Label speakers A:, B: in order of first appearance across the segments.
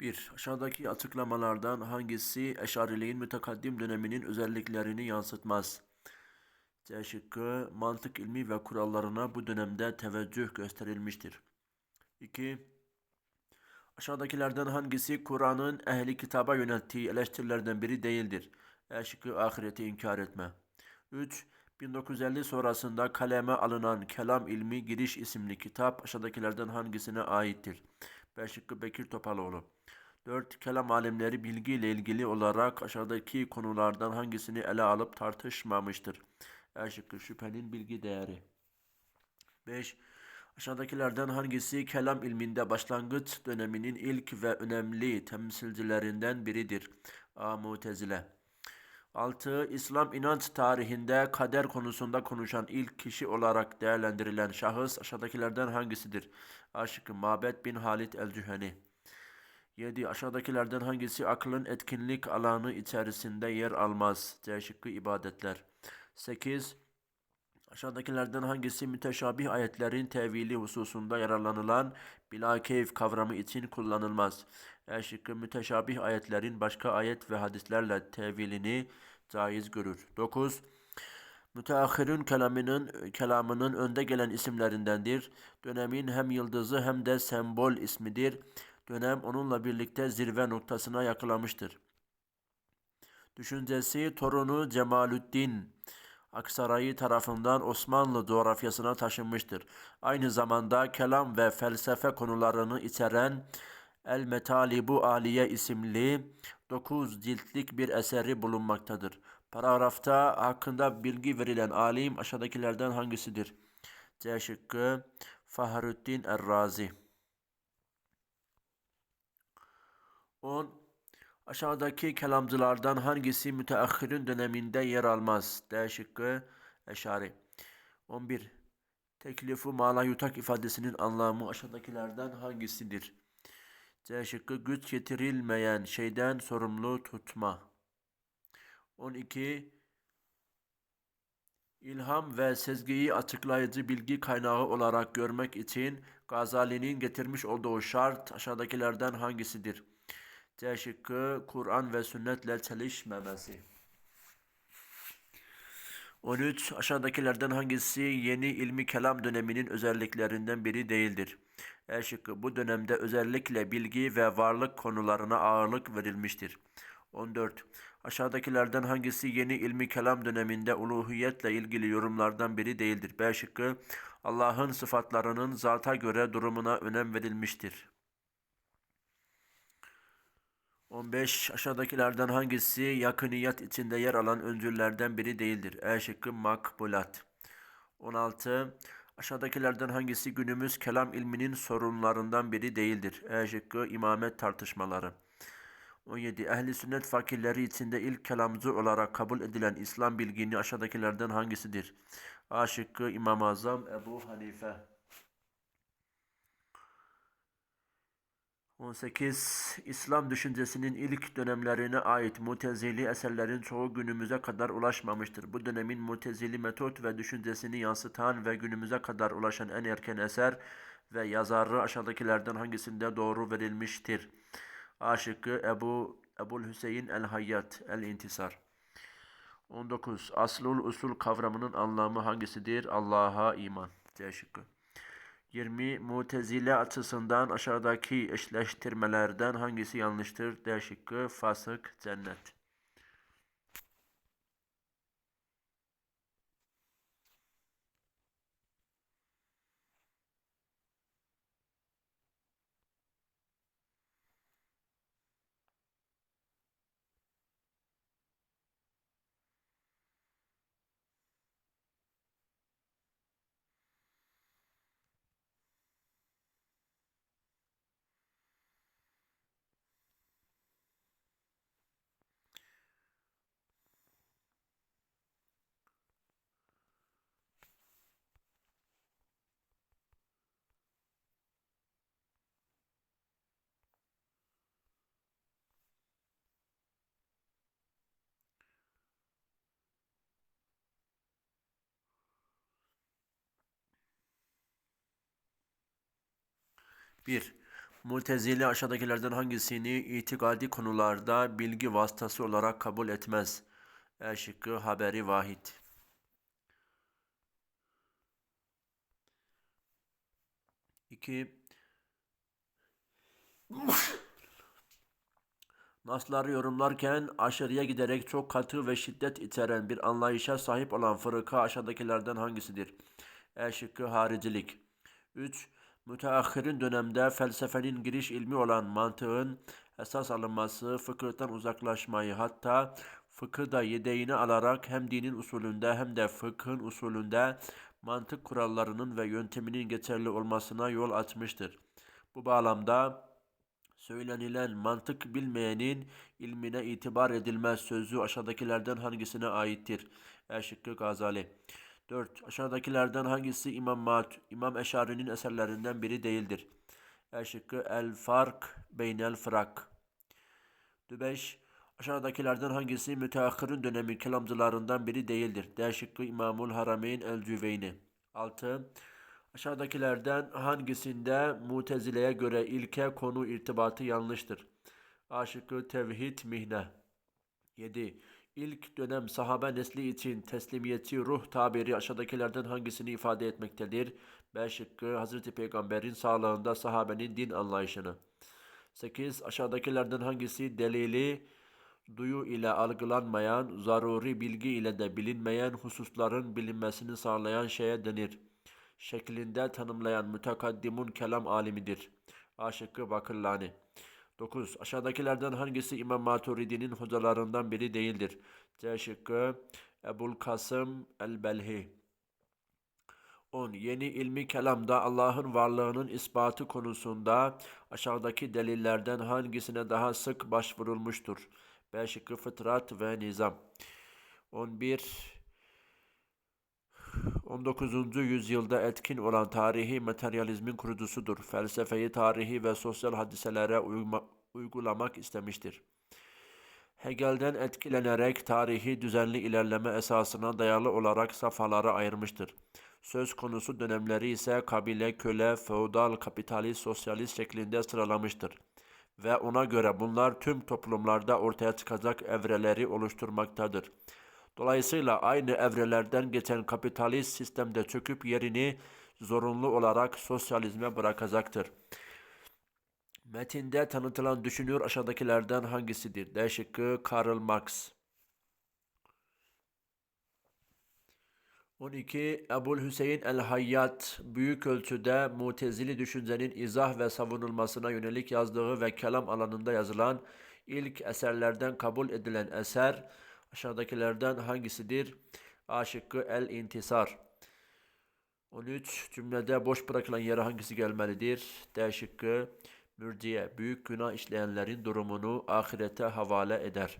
A: 1. Aşağıdaki açıklamalardan hangisi Eşariliğin mütekaddim döneminin özelliklerini yansıtmaz? C şıkkı mantık ilmi ve kurallarına bu dönemde teveccüh gösterilmiştir. 2. Aşağıdakilerden hangisi Kur'an'ın ehli kitaba yönelttiği eleştirilerden biri değildir? E şıkkı ahireti inkar etme. 3. 1950 sonrasında kaleme alınan Kelam İlmi Giriş isimli kitap aşağıdakilerden hangisine aittir? B şıkkı Bekir Topaloğlu. 4. Kelam alimleri bilgiyle ilgili olarak aşağıdaki konulardan hangisini ele alıp tartışmamıştır? E şıkkı şüphenin bilgi değeri. 5. Aşağıdakilerden hangisi kelam ilminde başlangıç döneminin ilk ve önemli temsilcilerinden biridir? A. Mutezile 6. İslam inanç tarihinde kader konusunda konuşan ilk kişi olarak değerlendirilen şahıs aşağıdakilerden hangisidir? A. Şıkkı Mabed bin Halid el-Cüheni 7. Aşağıdakilerden hangisi aklın etkinlik alanı içerisinde yer almaz? C şıkkı ibadetler. 8. Aşağıdakilerden hangisi müteşabih ayetlerin tevili hususunda yararlanılan bilakeyf kavramı için kullanılmaz? E şıkkı müteşabih ayetlerin başka ayet ve hadislerle tevilini caiz görür. 9. Müteahhirün kelamının, kelamının önde gelen isimlerindendir. Dönemin hem yıldızı hem de sembol ismidir. Dönem onunla birlikte zirve noktasına yakalamıştır. Düşüncesi torunu Cemalüddin Aksaray'ı tarafından Osmanlı coğrafyasına taşınmıştır. Aynı zamanda kelam ve felsefe konularını içeren El Metalibu Aliye isimli 9 ciltlik bir eseri bulunmaktadır. Paragrafta hakkında bilgi verilen alim aşağıdakilerden hangisidir? C şıkkı Fahrettin Errazi 10. Aşağıdaki kelamcılardan hangisi müteahhirin döneminde yer almaz? D şıkkı Eşari. 11. Teklifu mala yutak ifadesinin anlamı aşağıdakilerden hangisidir? C şıkkı güç getirilmeyen şeyden sorumlu tutma. 12. İlham ve sezgiyi açıklayıcı bilgi kaynağı olarak görmek için Gazali'nin getirmiş olduğu şart aşağıdakilerden hangisidir? C şıkkı Kur'an ve sünnetle çelişmemesi. 13. Aşağıdakilerden hangisi yeni ilmi kelam döneminin özelliklerinden biri değildir? E şıkkı bu dönemde özellikle bilgi ve varlık konularına ağırlık verilmiştir. 14. Aşağıdakilerden hangisi yeni ilmi kelam döneminde uluhiyetle ilgili yorumlardan biri değildir? B şıkkı Allah'ın sıfatlarının zata göre durumuna önem verilmiştir. 15. Aşağıdakilerden hangisi yakıniyet içinde yer alan öncüllerden biri değildir? E şıkkı makbulat. 16. Aşağıdakilerden hangisi günümüz kelam ilminin sorunlarından biri değildir? E şıkkı imamet tartışmaları. 17. Ehli sünnet fakirleri içinde ilk kelamcı olarak kabul edilen İslam bilgini aşağıdakilerden hangisidir? A şıkkı İmam-ı Azam Ebu Hanife. 18. İslam düşüncesinin ilk dönemlerine ait mutezili eserlerin çoğu günümüze kadar ulaşmamıştır. Bu dönemin mutezili metot ve düşüncesini yansıtan ve günümüze kadar ulaşan en erken eser ve yazarı aşağıdakilerden hangisinde doğru verilmiştir? A şıkkı Ebu Ebul Hüseyin el-Hayyat el-İntisar. 19. Aslul usul kavramının anlamı hangisidir? Allah'a iman. C şıkkı. 20. Mutezile açısından aşağıdaki eşleştirmelerden hangisi yanlıştır? D şıkkı fasık cennet. Bir, Mutezile aşağıdakilerden hangisini itikadi konularda bilgi vasıtası olarak kabul etmez? E şıkkı haberi vahid. İki, Nasları yorumlarken aşırıya giderek çok katı ve şiddet içeren bir anlayışa sahip olan fırka aşağıdakilerden hangisidir? E şıkkı haricilik. 3. Müteahhirin dönemde felsefenin giriş ilmi olan mantığın esas alınması, fıkıhtan uzaklaşmayı hatta fıkıhda yedeğini alarak hem dinin usulünde hem de fıkhın usulünde mantık kurallarının ve yönteminin geçerli olmasına yol açmıştır. Bu bağlamda söylenilen mantık bilmeyenin ilmine itibar edilmez sözü aşağıdakilerden hangisine aittir? E şıkkı Gazali. 4. Aşağıdakilerden hangisi İmam Mat İmam Eşari'nin eserlerinden biri değildir? E şıkkı El Fark Beynel Fırak. 5. Aşağıdakilerden hangisi müteahhirin dönemi kelamcılarından biri değildir? D şıkkı İmamul Harameyn El Cüveyni. 6. Aşağıdakilerden hangisinde Mutezile'ye göre ilke konu irtibatı yanlıştır? A şıkkı tevhid mihne. 7. İlk dönem sahabe nesli için teslimiyetçi ruh tabiri aşağıdakilerden hangisini ifade etmektedir? B şıkkı Hazreti Peygamber'in sağlığında sahabenin din anlayışını. 8. Aşağıdakilerden hangisi delili duyu ile algılanmayan, zaruri bilgi ile de bilinmeyen hususların bilinmesini sağlayan şeye denir? Şeklinde tanımlayan mütekaddimun kelam alimidir. A şıkkı Bakırlani. 9. Aşağıdakilerden hangisi İmam Maturidi'nin hocalarından biri değildir? C şıkkı Ebul Kasım el-Belhi. 10. Yeni ilmi kelamda Allah'ın varlığının ispatı konusunda aşağıdaki delillerden hangisine daha sık başvurulmuştur? B şıkkı fıtrat ve nizam. 11. 19. yüzyılda etkin olan tarihi materyalizmin kurucusudur. Felsefeyi tarihi ve sosyal hadiselere uyma, uygulamak istemiştir. Hegel'den etkilenerek tarihi düzenli ilerleme esasına dayalı olarak safhalara ayırmıştır. Söz konusu dönemleri ise kabile, köle, feodal, kapitalist, sosyalist şeklinde sıralamıştır. Ve ona göre bunlar tüm toplumlarda ortaya çıkacak evreleri oluşturmaktadır. Dolayısıyla aynı evrelerden geçen kapitalist sistemde çöküp yerini zorunlu olarak sosyalizme bırakacaktır. Metinde tanıtılan düşünür aşağıdakilerden hangisidir? D şıkkı Karl Marx. 12. Ebul Hüseyin el-Hayyat büyük ölçüde mutezili düşüncenin izah ve savunulmasına yönelik yazdığı ve kelam alanında yazılan ilk eserlerden kabul edilen eser aşağıdakilerden hangisidir? A şıkkı El-İntisar. 13. Cümlede boş bırakılan yere hangisi gelmelidir? D şıkkı Mürciye büyük günah işleyenlerin durumunu ahirete havale eder.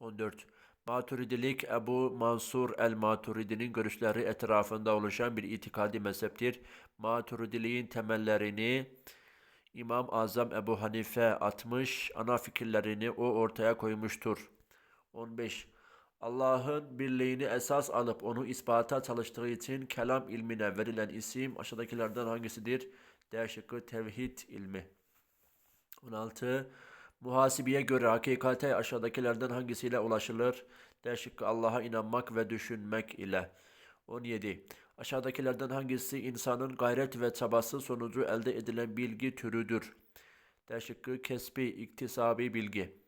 A: 14. Maturidilik Ebu Mansur el-Maturidi'nin görüşleri etrafında oluşan bir itikadi mezheptir. Maturidiliğin temellerini İmam Azam Ebu Hanife atmış, ana fikirlerini o ortaya koymuştur. 15. Allah'ın birliğini esas alıp onu ispata çalıştığı için kelam ilmine verilen isim aşağıdakilerden hangisidir? D şıkkı tevhid ilmi. 16. Muhasibeye göre hakikate aşağıdakilerden hangisiyle ulaşılır? D şıkkı Allah'a inanmak ve düşünmek ile. 17. Aşağıdakilerden hangisi insanın gayret ve çabası sonucu elde edilen bilgi türüdür? D şıkkı kesbi, iktisabi bilgi.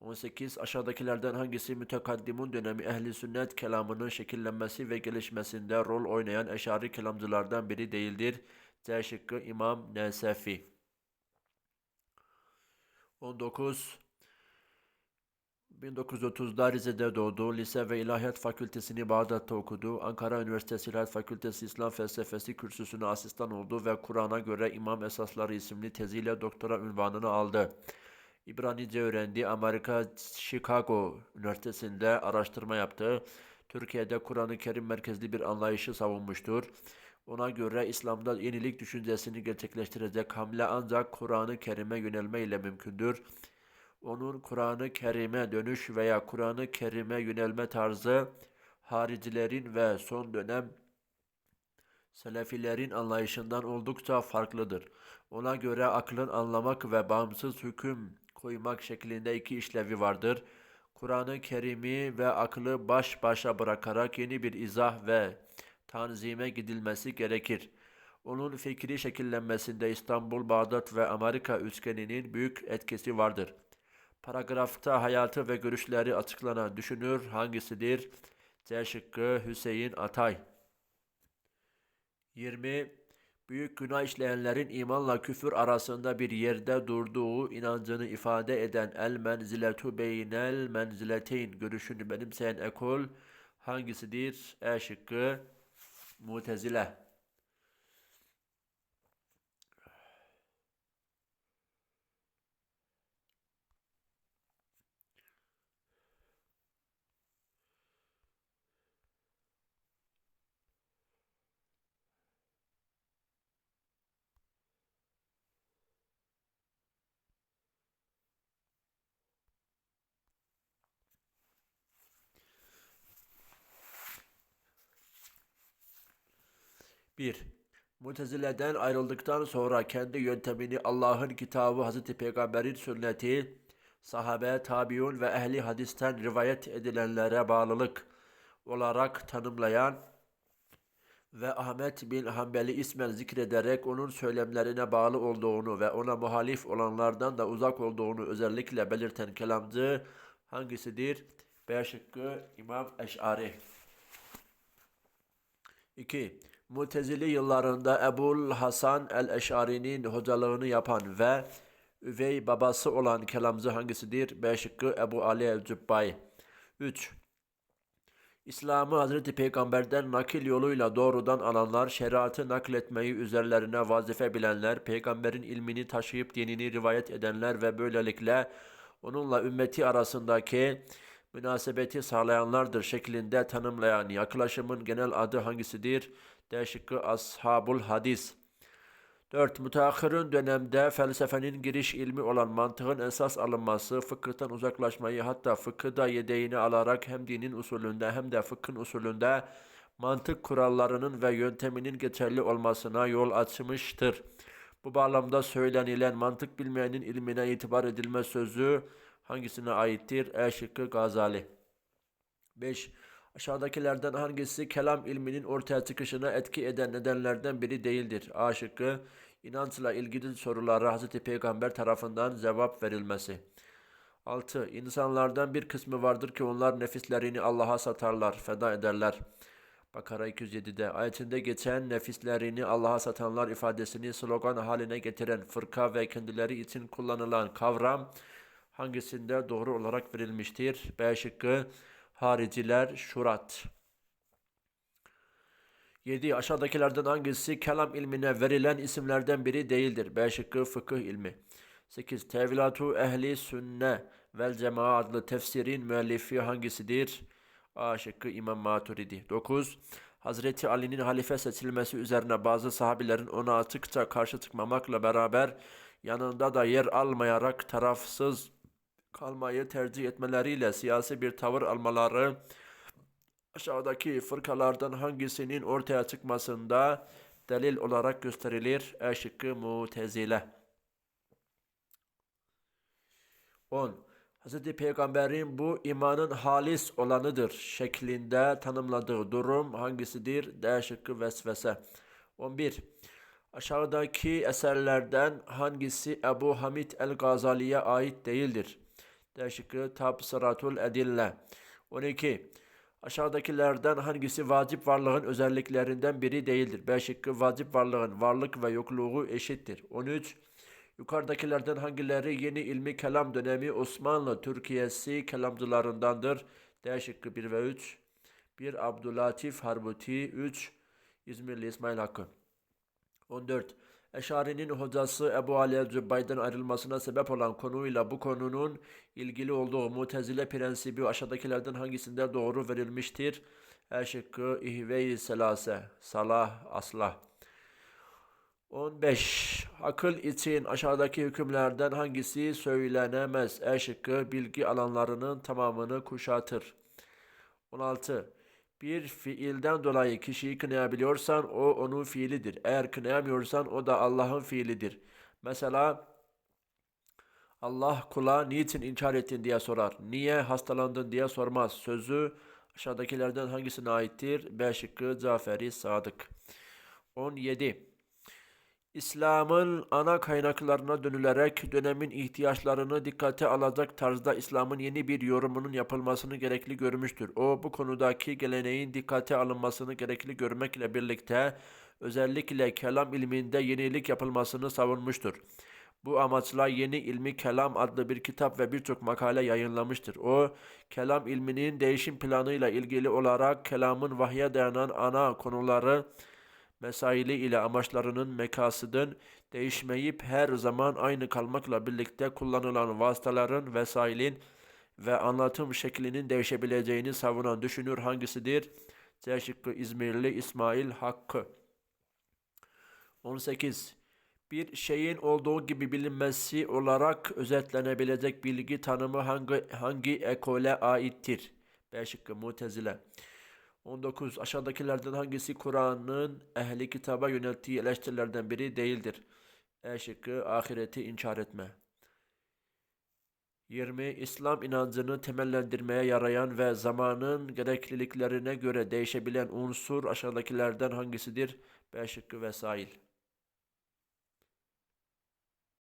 A: 18. Aşağıdakilerden hangisi mütekaddimun dönemi ehli sünnet kelamının şekillenmesi ve gelişmesinde rol oynayan eşari kelamcılardan biri değildir? C şıkkı İmam Nesefi. 19. 1930'da Rize'de doğdu. Lise ve İlahiyat Fakültesini Bağdat'ta okudu. Ankara Üniversitesi İlahiyat Fakültesi İslam Felsefesi kürsüsüne asistan oldu ve Kur'an'a göre İmam Esasları isimli teziyle doktora ünvanını aldı. İbranice öğrendi. Amerika Chicago Üniversitesi'nde araştırma yaptı. Türkiye'de Kur'an-ı Kerim merkezli bir anlayışı savunmuştur. Ona göre İslam'da yenilik düşüncesini gerçekleştirecek hamle ancak Kur'an-ı Kerim'e yönelme ile mümkündür. Onun Kur'an-ı Kerim'e dönüş veya Kur'an-ı Kerim'e yönelme tarzı haricilerin ve son dönem Selefilerin anlayışından oldukça farklıdır. Ona göre aklın anlamak ve bağımsız hüküm koymak şeklinde iki işlevi vardır. Kur'an-ı Kerim'i ve aklı baş başa bırakarak yeni bir izah ve tanzime gidilmesi gerekir. Onun fikri şekillenmesinde İstanbul, Bağdat ve Amerika üçgeninin büyük etkisi vardır. Paragrafta hayatı ve görüşleri açıklanan düşünür hangisidir? C şıkkı Hüseyin Atay. 20. Büyük günah işleyenlerin imanla küfür arasında bir yerde durduğu inancını ifade eden el menziletu beynel menzileteyn görüşünü benimseyen ekol hangisidir? E şıkkı Mutezile. Bir, Mutezile'den ayrıldıktan sonra kendi yöntemini Allah'ın kitabı, Hazreti Peygamber'in sünneti, sahabe, tabiun ve ehli hadisten rivayet edilenlere bağlılık olarak tanımlayan ve Ahmet bin Hanbel'i ismen zikrederek onun söylemlerine bağlı olduğunu ve ona muhalif olanlardan da uzak olduğunu özellikle belirten kelamcı hangisidir? B şıkkı İmam Eş'ari. 2. Mutezili yıllarında Ebul Hasan el-Eş'ari'nin hocalığını yapan ve üvey babası olan kelamcı hangisidir? B şıkkı Ebu Ali el-Cübbai. 3. İslam'ı Hazreti Peygamber'den nakil yoluyla doğrudan alanlar, şeriatı nakletmeyi üzerlerine vazife bilenler, peygamberin ilmini taşıyıp dinini rivayet edenler ve böylelikle onunla ümmeti arasındaki münasebeti sağlayanlardır şeklinde tanımlayan yaklaşımın genel adı hangisidir? D şıkkı Ashabul Hadis. 4. Müteahhirün dönemde felsefenin giriş ilmi olan mantığın esas alınması, fıkıhtan uzaklaşmayı hatta fıkıhda yedeğini alarak hem dinin usulünde hem de fıkhın usulünde mantık kurallarının ve yönteminin geçerli olmasına yol açmıştır. Bu bağlamda söylenilen mantık bilmeyenin ilmine itibar edilmez sözü hangisine aittir? E şıkkı Gazali. 5. Aşağıdakilerden hangisi kelam ilminin ortaya çıkışına etki eden nedenlerden biri değildir? A şıkkı inançla ilgili sorulara Hz. Peygamber tarafından cevap verilmesi. 6. İnsanlardan bir kısmı vardır ki onlar nefislerini Allah'a satarlar, feda ederler. Bakara 207'de ayetinde geçen nefislerini Allah'a satanlar ifadesini slogan haline getiren fırka ve kendileri için kullanılan kavram hangisinde doğru olarak verilmiştir? B şıkkı hariciler şurat. 7. Aşağıdakilerden hangisi kelam ilmine verilen isimlerden biri değildir? B şıkkı fıkıh ilmi. 8. Tevilatu ehli sünne vel cemaat adlı tefsirin müellifi hangisidir? A şıkkı İmam Maturidi. 9. Hazreti Ali'nin halife seçilmesi üzerine bazı sahabilerin ona açıkça karşı çıkmamakla beraber yanında da yer almayarak tarafsız kalmayı tercih etmeleriyle siyasi bir tavır almaları aşağıdaki fırkalardan hangisinin ortaya çıkmasında delil olarak gösterilir? E şıkkı Mutezile. 10. Hz. Peygamber'in bu imanın halis olanıdır şeklinde tanımladığı durum hangisidir? D şıkkı vesvese. 11. Aşağıdaki eserlerden hangisi Ebu Hamid el-Gazali'ye ait değildir? D şıkkı Tabsıratul Edille. 12. Aşağıdakilerden hangisi vacip varlığın özelliklerinden biri değildir? B şıkkı vacip varlığın varlık ve yokluğu eşittir. 13. Yukarıdakilerden hangileri yeni ilmi kelam dönemi Osmanlı Türkiye'si kelamcılarındandır? D şıkkı 1 ve 3. 1. Abdülatif Harbuti 3. İzmirli İsmail Hakkı. 14. Eşari'nin hocası Ebu Ali el-Cübbay'dan ayrılmasına sebep olan konuyla bu konunun ilgili olduğu mutezile prensibi aşağıdakilerden hangisinde doğru verilmiştir? E şıkkı İhve-i Selase, Salah, Aslah. 15. Akıl için aşağıdaki hükümlerden hangisi söylenemez? E bilgi alanlarının tamamını kuşatır. 16. Bir fiilden dolayı kişiyi kınayabiliyorsan o onun fiilidir. Eğer kınayamıyorsan o da Allah'ın fiilidir. Mesela Allah kula niçin inkar ettin diye sorar. Niye hastalandın diye sormaz. Sözü aşağıdakilerden hangisine aittir? B şıkkı Caferi Sadık. 17. İslam'ın ana kaynaklarına dönülerek dönemin ihtiyaçlarını dikkate alacak tarzda İslam'ın yeni bir yorumunun yapılmasını gerekli görmüştür. O bu konudaki geleneğin dikkate alınmasını gerekli görmekle birlikte özellikle kelam ilminde yenilik yapılmasını savunmuştur. Bu amaçla Yeni İlmi Kelam adlı bir kitap ve birçok makale yayınlamıştır. O, kelam ilminin değişim planıyla ilgili olarak kelamın vahye dayanan ana konuları, mesaili ile amaçlarının mekasıdın değişmeyip her zaman aynı kalmakla birlikte kullanılan vasıtaların, vesailin ve anlatım şeklinin değişebileceğini savunan düşünür hangisidir? C şıkkı İzmirli İsmail Hakkı. 18. Bir şeyin olduğu gibi bilinmesi olarak özetlenebilecek bilgi tanımı hangi hangi ekole aittir? B şıkkı Mutezile. 19. Aşağıdakilerden hangisi Kur'an'ın ehli kitaba yönelttiği eleştirilerden biri değildir? E şıkkı ahireti inkar etme. 20. İslam inancını temellendirmeye yarayan ve zamanın gerekliliklerine göre değişebilen unsur aşağıdakilerden hangisidir? B şıkkı vesail.